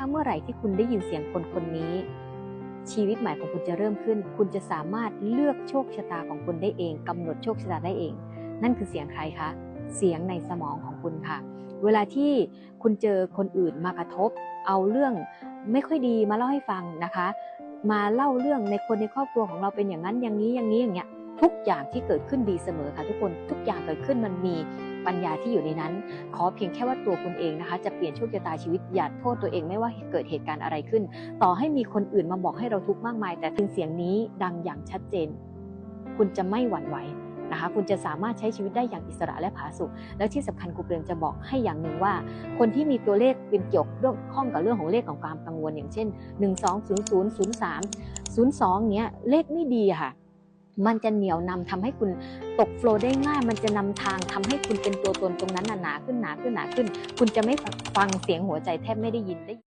ถ้าเมื่อไหร่ที่คุณได้ยินเสียงคนคนนี้ ชีวิตใหม่ของคุณจะเริ่มขึ้น คุณจะสามารถเลือกโชคชะตาของคุณได้เองกำหนดโชคชะตาได้เอง นั่นคือเสียงใครคะ เสียงในสมองของคุณค่ะ เวลาที่คุณเจอคนอื่นมากระทบ เอาเรื่องไม่ค่อยดีมาเล่าให้ฟังนะคะ มาเล่าเรื่องในคนในครอบครัวของเราเป็นอย่างนั้นอย่างนี้อย่างนี้อย่างเงี้ยทุกอย่างที่เกิดขึ้นดีเสมอค่ะทุกคนทุกอย่างเกิดขึ้นมันมี ปัญญาที่อยู่ในนั้น ขอเพียงแค่ว่าตัวคุณเองนะคะ จะเปลี่ยนโชคชะตาชีวิตอย่าโทษตัวเองไม่ว่าเกิดเหตุการณ์อะไรขึ้น ต่อให้มีคนอื่นมาบอกให้เราทุกข์มากมาย แต่ถึงเสียงนี้ดังอย่างชัดเจน คุณจะไม่หวั่นไหวนะคะคุณจะสามารถใช้ชีวิตได้อย่างอิสระและผาสุกแล้วที่สำคัญครูเปรมจะบอกให้อย่างหนึ่งว่า คนที่มีตัวเลขเป็นเกี่ยวเรื่องข้องกับเรื่องของเลขของความกังวลอย่างเช่น 1 2 0 0 0 3 0 2เนี้ยเลขไม่ดีค่ะ มันจะเหนียวนำทำให้คุณตกโฟล์ได้ง่าย มันจะนำทางทำให้คุณเป็นตัวตนตรงนั้นหนาขึ้นหนาขึ้นหนาขึ้น คุณจะไม่ฟังเสียงหัวใจแทบไม่ได้ยินได้